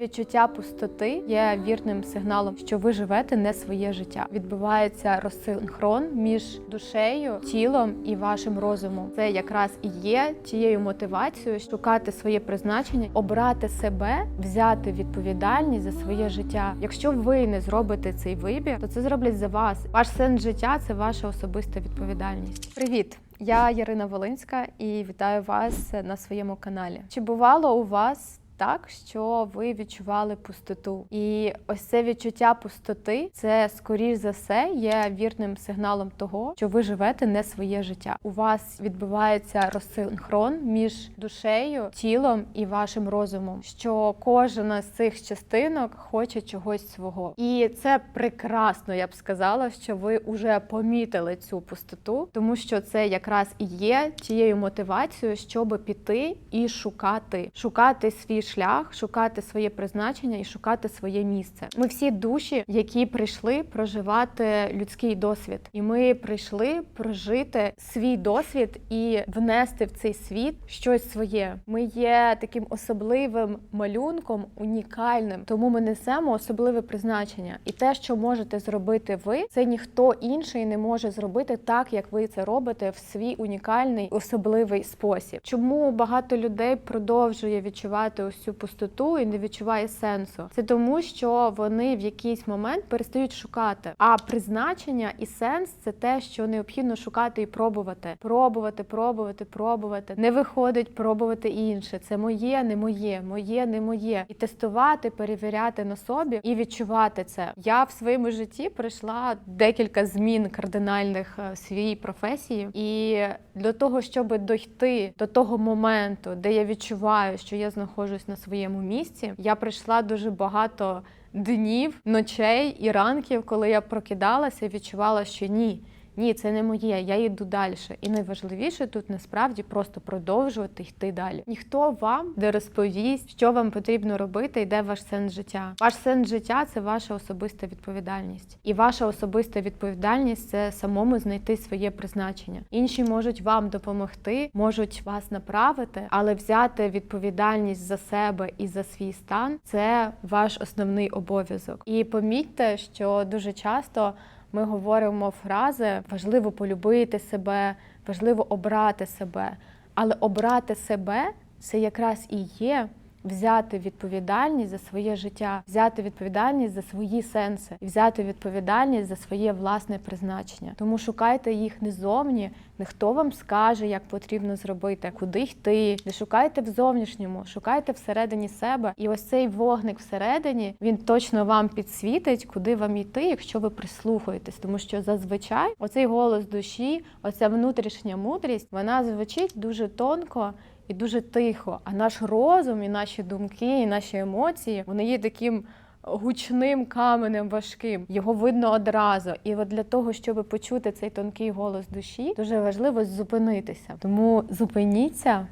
Відчуття пустоти є вірним сигналом, що ви живете не своє життя. Відбувається розсинхрон між душею, тілом і вашим розумом. Це якраз і є тією мотивацією шукати своє призначення, обрати себе, взяти відповідальність за своє життя. Якщо ви не зробите цей вибір, то це зроблять за вас. Ваш сенс життя це ваша особиста відповідальність. Привіт! Я Ярина Волинська і вітаю вас на своєму каналі. Чи бувало у вас? Так, що ви відчували пустоту, і ось це відчуття пустоти, це скоріш за все є вірним сигналом того, що ви живете не своє життя. У вас відбувається розсинхрон між душею, тілом і вашим розумом. Що кожна з цих частинок хоче чогось свого, і це прекрасно. Я б сказала, що ви вже помітили цю пустоту, тому що це якраз і є тією мотивацією, щоб піти і шукати, шукати свій шлях, шукати своє призначення і шукати своє місце. Ми всі душі, які прийшли проживати людський досвід, і ми прийшли прожити свій досвід і внести в цей світ щось своє. Ми є таким особливим малюнком, унікальним, тому ми несемо особливе призначення. І те, що можете зробити ви, це ніхто інший не може зробити так, як ви це робите в свій унікальний особливий спосіб. Чому багато людей продовжує відчувати ось цю пустоту і не відчуває сенсу? Це тому, що вони в якийсь момент перестають шукати. А призначення і сенс це те, що необхідно шукати і пробувати. Пробувати, пробувати, пробувати. Не виходить пробувати інше. Це моє, не моє, моє, не моє. І тестувати, перевіряти на собі і відчувати це. Я в своєму житті пройшла декілька змін кардинальних е, в своїй професії, і для того, щоб дойти до того моменту, де я відчуваю, що я знаходжусь на своєму місці, я прийшла дуже багато днів, ночей і ранків, коли я прокидалася і відчувала, що ні. Ні, це не моє, я йду далі. І найважливіше тут насправді просто продовжувати йти далі. Ніхто вам не розповість, що вам потрібно робити і де ваш сенс життя. Ваш сенс життя це ваша особиста відповідальність. І ваша особиста відповідальність це самому знайти своє призначення. Інші можуть вам допомогти, можуть вас направити, але взяти відповідальність за себе і за свій стан це ваш основний обов'язок. І помітьте, що дуже часто. Ми говоримо фрази важливо полюбити себе, важливо обрати себе. Але обрати себе це якраз і є взяти відповідальність за своє життя, взяти відповідальність за свої сенси, взяти відповідальність за своє власне призначення. Тому шукайте їх не зовні, не хто вам скаже, як потрібно зробити, куди йти. Не шукайте в зовнішньому, шукайте всередині себе. І ось цей вогник всередині він точно вам підсвітить, куди вам йти, якщо ви прислухаєтесь. Тому що зазвичай оцей голос душі, оця внутрішня мудрість, вона звучить дуже тонко. І дуже тихо, а наш розум, і наші думки, і наші емоції вони є таким гучним каменем важким. Його видно одразу. І от для того, щоб почути цей тонкий голос душі, дуже важливо зупинитися. Тому зупиніться,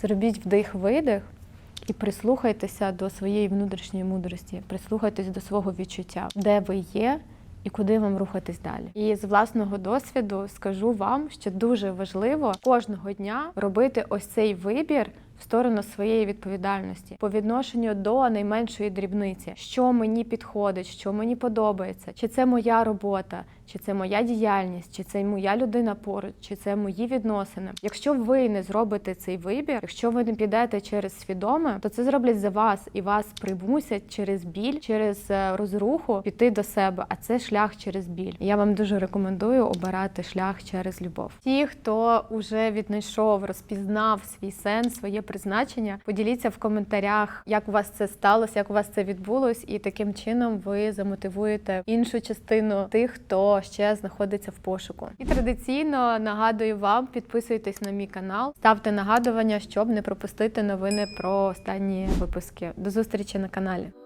зробіть вдих-видих. І прислухайтеся до своєї внутрішньої мудрості, прислухайтесь до свого відчуття, де ви є і куди вам рухатись далі. І з власного досвіду скажу вам, що дуже важливо кожного дня робити ось цей вибір. В сторону своєї відповідальності по відношенню до найменшої дрібниці, що мені підходить, що мені подобається, чи це моя робота, чи це моя діяльність, чи це моя людина поруч, чи це мої відносини. Якщо ви не зробите цей вибір, якщо ви не підете через свідоме, то це зроблять за вас і вас примусять через біль, через е, розруху піти до себе. А це шлях через біль. Я вам дуже рекомендую обирати шлях через любов. Ті, хто вже віднайшов, розпізнав свій сенс, призначення, поділіться в коментарях, як у вас це сталося, як у вас це відбулось, і таким чином ви замотивуєте іншу частину тих, хто ще знаходиться в пошуку. І традиційно нагадую вам, підписуйтесь на мій канал, ставте нагадування, щоб не пропустити новини про останні випуски. До зустрічі на каналі.